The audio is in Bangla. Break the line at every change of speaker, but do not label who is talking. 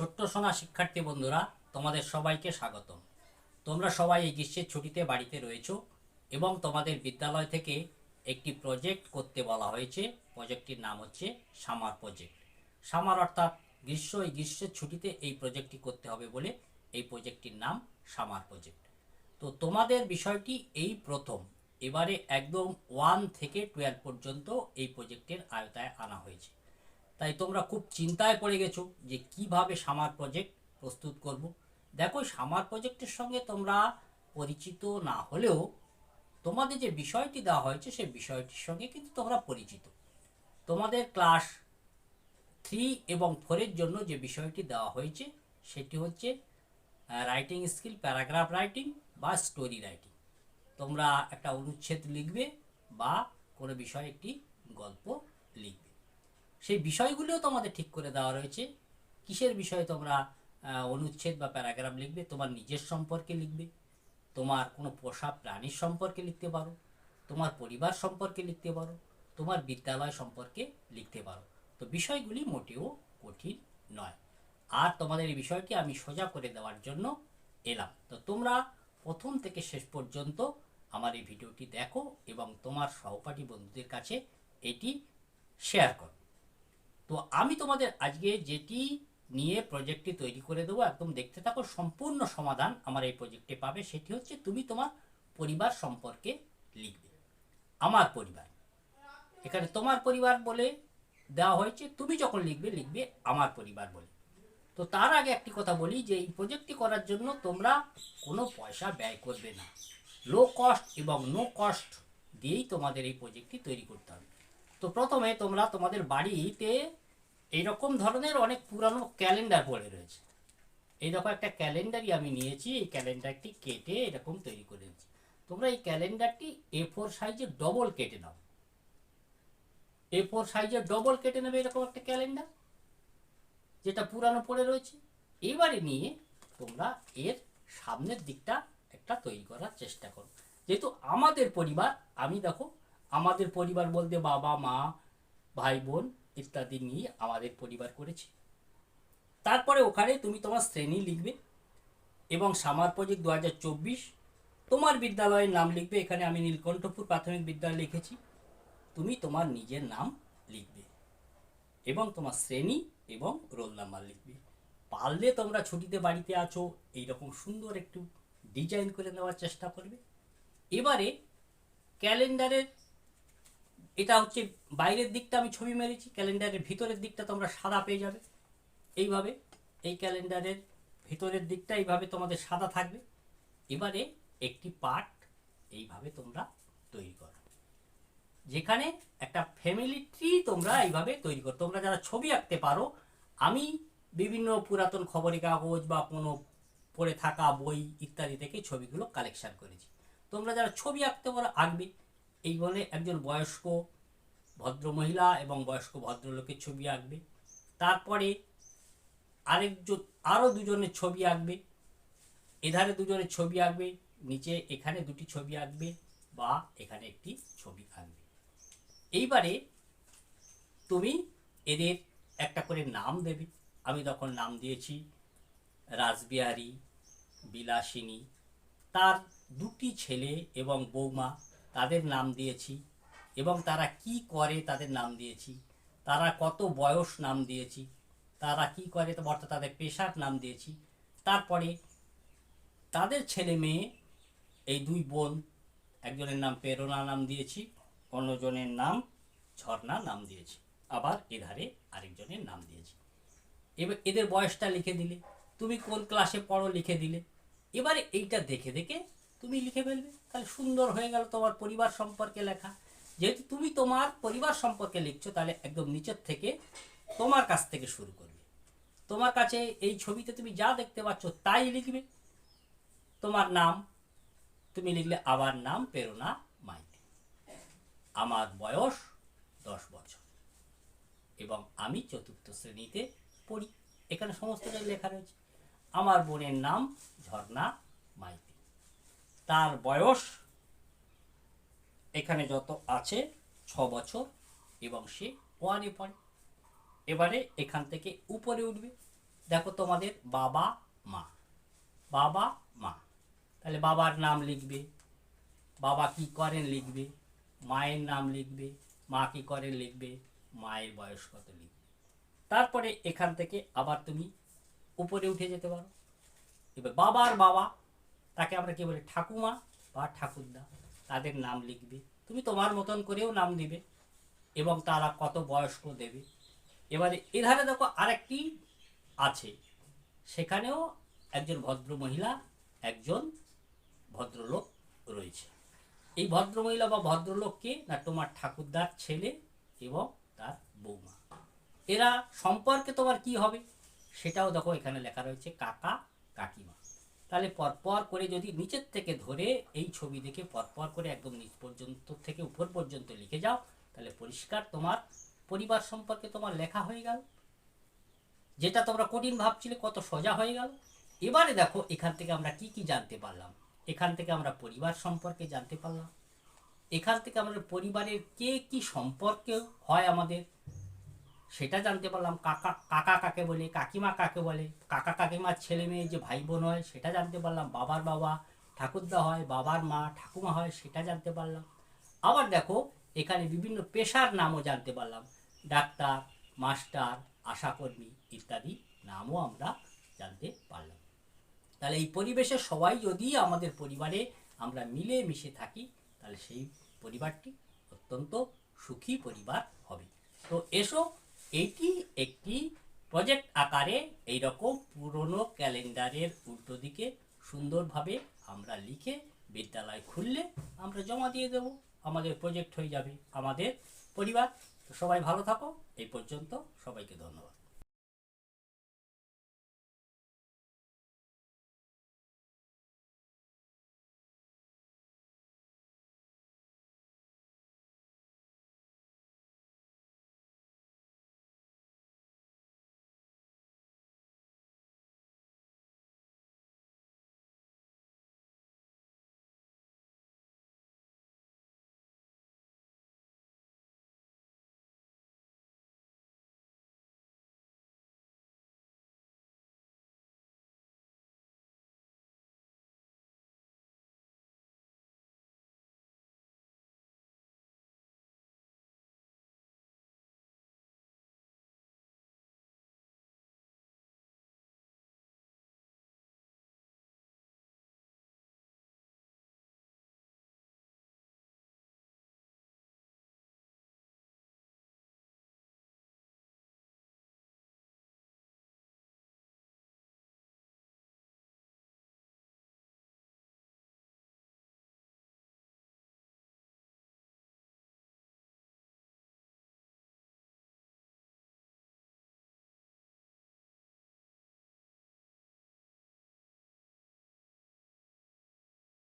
ছোট্ট সোনা শিক্ষার্থী বন্ধুরা, তোমাদের সবাইকে স্বাগতম। তোমরা সবাই এই গ্রীষ্মের ছুটিতে বাড়িতে রয়েছো এবং তোমাদের বিদ্যালয় থেকে একটি প্রজেক্ট করতে বলা হয়েছে। প্রজেক্টটির নাম হচ্ছে সামার প্রজেক্ট। সামার অর্থাৎ গ্রীষ্ম, এই গ্রীষ্মের ছুটিতে এই প্রজেক্টটি করতে হবে বলে এই প্রজেক্টটির নাম সামার প্রজেক্ট। তো তোমাদের বিষয়টি এই প্রথম। এবারে একদম ওয়ান থেকে টুয়েলভ পর্যন্ত এই প্রজেক্টের আয়তায় আনা হয়েছে। তাই তোমরা খুব চিন্তায় পড়ে গেছো যে কীভাবে সামার প্রজেক্ট প্রস্তুত করব। দেখো সামার প্রজেক্টের সঙ্গে তোমরা পরিচিত না হলেও তোমাদের যে বিষয়টি দেওয়া হয়েছে, সেই বিষয়টির সঙ্গে কিন্তু তোমরা পরিচিত। তোমাদের ক্লাস থ্রি এবং ফোরের জন্য যে বিষয়টি দেওয়া হয়েছে, সেটি হচ্ছে রাইটিং স্কিল প্যারাগ্রাফ রাইটিং বা স্টোরি রাইটিং তোমরা একটা অনুচ্ছেদ লিখবে বা কোনো বিষয়ে একটি গল্প লিখবে। সেই বিষয়গুলিও তোমাদের ঠিক করে দেওয়া রয়েছে। কিসের বিষয়ে তোমরা অনুচ্ছেদ বা প্যারাগ্রাফ লিখবে? তোমার নিজের সম্পর্কে লিখবে। তোমার কোনো পোষা প্রাণীর সম্পর্কে লিখতে পারো। তোমার পরিবার সম্পর্কে লিখতে পারো। তোমার বিদ্যালয় সম্পর্কে লিখতে পারো। তো বিষয়গুলি মোটেও কঠিন নয়। আর তোমাদের এই বিষয়টি আমি সোজা করে দেওয়ার জন্য এলাম। তো তোমরা প্রথম থেকে শেষ পর্যন্ত আমার এই ভিডিওটি দেখো এবং তোমার সহপাঠী বন্ধুদের কাছে এটি শেয়ার করো। তো আমি তোমাদের আজকে যেটি নিয়ে প্রজেক্টটি তৈরি করে দেবো, একদম দেখতে থাকো, সম্পূর্ণ সমাধান আমার এই প্রজেক্টে পাবে, সেটি হচ্ছে তুমি তোমার পরিবার সম্পর্কে লিখবে। আমার পরিবার। এখানে তোমার পরিবার বলে দেওয়া হয়েছে, তুমি যখন লিখবে লিখবে আমার পরিবার বলে। তো তার আগে একটি কথা বলি, যে এই প্রজেক্টটি করার জন্য তোমরা কোনো পয়সা ব্যয় করবে না। লো কস্ট এবং নো কস্ট দিয়েই তোমাদের এই প্রজেক্টটি তৈরি করতে হবে। তো প্রথমে তোমরা তোমাদের বাড়িতে এইরকম ধরনের অনেক পুরানো ক্যালেন্ডার পড়ে রয়েছে। এইরকম একটা ক্যালেন্ডারই আমি নিয়েছি, এই ক্যালেন্ডারটি কেটে এরকম তৈরি করে নিয়েছি। তোমরা এই ক্যালেন্ডারটি এ ফোর সাইজে ডবল কেটে নাও। এ ফোর সাইজে ডবল কেটে নেবে এরকম একটা ক্যালেন্ডার, যেটা পুরানো পড়ে রয়েছে। এবারে নিয়ে তোমরা এর সামনের দিকটা একটা তৈরি করার চেষ্টা করো। যেহেতু আমাদের পরিবার, আমি দেখো, আমাদের পরিবার বলতে বাবা, মা, ভাই, বোন ইত্যাদি নিয়ে আমাদের পরিবার করেছি। তারপরে ওখানে তুমি তোমার শ্রেণি লিখবে এবং সামার প্রজেক্ট দু হাজার চব্বিশ তোমার বিদ্যালয়ের নাম লিখবে। এখানে আমি নীলকণ্ঠপুর প্রাথমিক বিদ্যালয় লিখেছি। তুমি তোমার নিজের নাম লিখবে এবং তোমার শ্রেণি এবং রোল নাম্বার লিখবে। পারলে তোমরা ছুটিতে বাড়িতে আছো, এইরকম সুন্দর একটু ডিজাইন করে নেওয়ার চেষ্টা করবে। এবারে ক্যালেন্ডারের এটা হচ্ছে বাইরের দিকটা আমি ছবি মেরেছি, ক্যালেন্ডারের ভিতরের দিকটা তোমরা সাদা পেয়ে যাবে। এইভাবে এই ক্যালেন্ডারের ভিতরের দিকটা এইভাবে তোমাদের সাদা থাকবে। এবারে একটি পার্ট এইভাবে তোমরা তৈরি করো। যেখানে একটা ফ্যামিলি ট্রি তোমরা এইভাবে তৈরি করো। তোমরা যারা ছবি আঁকতে পারো, আমি বিভিন্ন পুরাতন খবরের কাগজ বা কোনো পড়ে থাকা বই ইত্যাদি থেকে ছবিগুলো কালেকশন করেছি। তোমরা যারা ছবি আঁকতে পারো, আঁকবে। এই বলে একজন বয়স্ক ভদ্র মহিলা এবং বয়স্ক ভদ্রলোকের ছবি আঁকবে। তারপরে আরেকজন আরও দুজনের ছবি আঁকবে। এধারে দুজনের ছবি আঁকবে, নিচে এখানে দুটি ছবি আঁকবে বা এখানে একটি ছবি আঁকবে। এইবারে তুমি এদের একটা করে নাম দেবে। আমি তখন নাম দিয়েছি রাসবিহারী, বিলাসিনী। তার দুটি ছেলে এবং বৌমা তাদের নাম দিয়েছি এবং তারা কি করে তাদের নাম দিয়েছি, তারা কত বয়স নাম দিয়েছি, তারা কি করে তো অর্থাৎ তাদের পেশার নাম দিয়েছি। তারপরে তাদের ছেলে মেয়ে, এই দুই বোন, একজনের নাম প্রেরণা নাম দিয়েছি, অন্যজনের নাম ঝর্ণা নাম দিয়েছি। আবার এধারে আরেকজনের নাম দিয়েছি। এবার এদের বয়সটা লিখে দিলে, তুমি কোন ক্লাসে পড়ো লিখে দিলে। এবারে এইটা দেখে দেখে তুমি লিখে ফেলবে। তাহলে সুন্দর হয়ে গেল তোমার পরিবার সম্পর্কে লেখা। যেহেতু তুমি তোমার পরিবার সম্পর্কে লিখছো, তাহলে একদম নিচের থেকে তোমার কাছ থেকে শুরু করবে। তোমার কাছে এই ছবিতে তুমি যা দেখতে পাচ্ছ তাই লিখবে। তোমার নাম, তুমি লিখলে আবার নাম, প্রেরণা মাইতি আমার বয়স দশ বছর এবং আমি চতুর্থ শ্রেণীতে পড়ি। এখানে সমস্তটাই লেখা রয়েছে। আমার বোনের নাম ঝর্ণা মাইতি। তার বয়স এখানে যত আছে, ছ বছর এবং সে ওয়ানে পড়ে। এবারে এখান থেকে উপরে উঠবে। দেখো তোমাদের বাবা, মা। বাবা, মা। তাহলে বাবার নাম লিখবে। বাবা কি করেন লিখবে। মায়ের নাম লিখবে। মা কি করেন লিখবে। মায়ের বয়স কত লিখবে। তারপরে এখান থেকে আবার তুমি উপরে উঠে যেতে পারো। এবার বাবার বাবা তাকে আমরা কি বলি, ঠাকুমা বা ঠাকুরদা। তাদের নাম লিখবে। তুমি তোমার মতন করেও নাম দিবে এবং তারা কত বয়স্ক দেবে। এবারে এধারে দেখো আরেকটি আছে। সেখানেও একজন ভদ্র মহিলা, একজন ভদ্রলোক রয়েছে। এই ভদ্রমহিলা বা ভদ্রলোককে না তোমার ঠাকুরদার ছেলে এবং তার বৌমা। এরা সম্পর্কে তোমার কি হবে? সেটাও দেখো এখানে লেখা রয়েছে, কাকা কাকিমা। তাহলে পরপর করে যদি নিচের থেকে ধরে এই ছবি দেখে পরপর করে একদম নিচ পর্যন্ত থেকে উপর পর্যন্ত লিখে যাও, তাহলে পরিষ্কার তোমার পরিবার সম্পর্কে তোমার লেখা হয়ে গেল। যেটা তোমরা কঠিন ভাবছিলে কত সোজা হয়ে গেল। এবারে দেখো এখান থেকে আমরা কি কি জানতে পারলাম। এখান থেকে আমরা পরিবার সম্পর্কে জানতে পারলাম। এখান থেকে আমাদের পরিবারের কে কি সম্পর্কে হয় আমাদের। সেটা জানতে পারলাম। কাকা কাকা কাকে বলে, কাকিমা কাকে বলে? কাকা কাকিমার ছেলে মেয়ে যে ভাই বোন হয়, সেটা জানতে পারলাম। বাবার বাবা ঠাকুরদা হয়, বাবার মা ঠাকুমা হয়, সেটা জানতে পারলাম। আবার দেখো, এখানে বিভিন্ন পেশার নামও জানতে পারলাম। ডাক্তার, মাস্টার, আশাকর্মী ইত্যাদি নামও আমরা জানতে পারলাম। তাহলে এই পরিবেশে সবাই যদি আমাদের পরিবারে আমরা মিলে মিশে থাকি, তাহলে সেই পরিবারটি অত্যন্ত সুখী পরিবার হবে। তো এসো এটি একটি প্রজেক্ট আকারে এইরকম পুরনো ক্যালেন্ডারের উল্টো দিকে সুন্দরভাবে আমরা লিখে বিদ্যালয় খুললে আমরা জমা দিয়ে দেব। আমাদের প্রজেক্ট হয়ে যাবে। আমাদের পরিবার। সবাই ভালো থাকো। এই পর্যন্ত সবাইকে ধন্যবাদ।